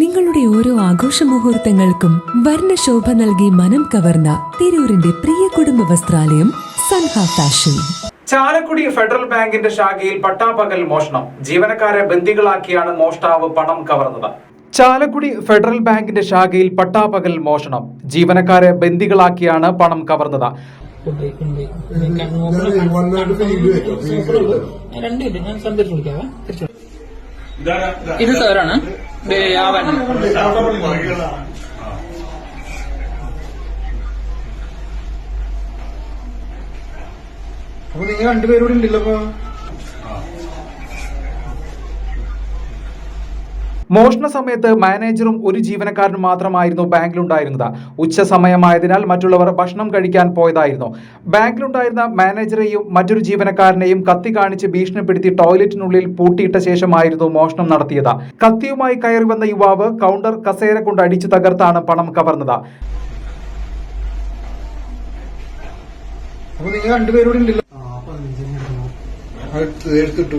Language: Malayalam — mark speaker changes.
Speaker 1: നിങ്ങളുടെ ഓരോ ആഘോഷ മുഹൂർത്തങ്ങൾക്കും വർണശോഭ നൽകി മനം കവർന്ന തിരൂരിന്റെ പ്രിയ കുടുംബ വസ്ത്രാലയം സൻഹ ഫാഷൻ.
Speaker 2: ചാലക്കുടി ഫെഡറൽ ബാങ്കിന്റെ ശാഖയിൽ പട്ടാപകൽ മോഷണം. ജീവനക്കാരെ ബന്ദികളാക്കിയാണ് മോഷ്ടാവ് പണം കവർന്നത്. ചാലക്കുടി ഫെഡറൽ ബാങ്കിന്റെ ശാഖയിൽ പട്ടാപകൽ മോഷണം. ജീവനക്കാരെ ബന്ദികളാക്കിയാണ് പണം കവർന്നത്.
Speaker 3: ഇത് സാറാണ്. വരണം
Speaker 4: അപ്പൊ നിങ്ങൾ രണ്ടുപേരോട് ഉണ്ടല്ലോ
Speaker 2: മോഷണ സമയത്ത് മാനേജറും ഒരു ജീവനക്കാരനും മാത്രമായിരുന്നു ബാങ്കിലുണ്ടായിരുന്നത്. ഉച്ച സമയമായതിനാൽ മറ്റുള്ളവർ ഭക്ഷണം കഴിക്കാൻ പോയതായിരുന്നു. ബാങ്കിലുണ്ടായിരുന്ന മാനേജറെയും മറ്റൊരു ജീവനക്കാരനെയും കത്തി കാണിച്ച് ഭീഷണിപ്പെടുത്തി ടോയ്ലറ്റിനുള്ളിൽ പൂട്ടിയിട്ട ശേഷമായിരുന്നു മോഷണം നടത്തിയത്. കത്തിയുമായി കയറി വന്ന യുവാവ് കൗണ്ടർ കസേര കൊണ്ട് അടിച്ചു തകർത്താണ് പണം കവർന്നത്.
Speaker 4: അപ്പൊ നിങ്ങൾ രണ്ടുപേരോട് ഉണ്ടല്ലോ. എടുത്തിട്ടു.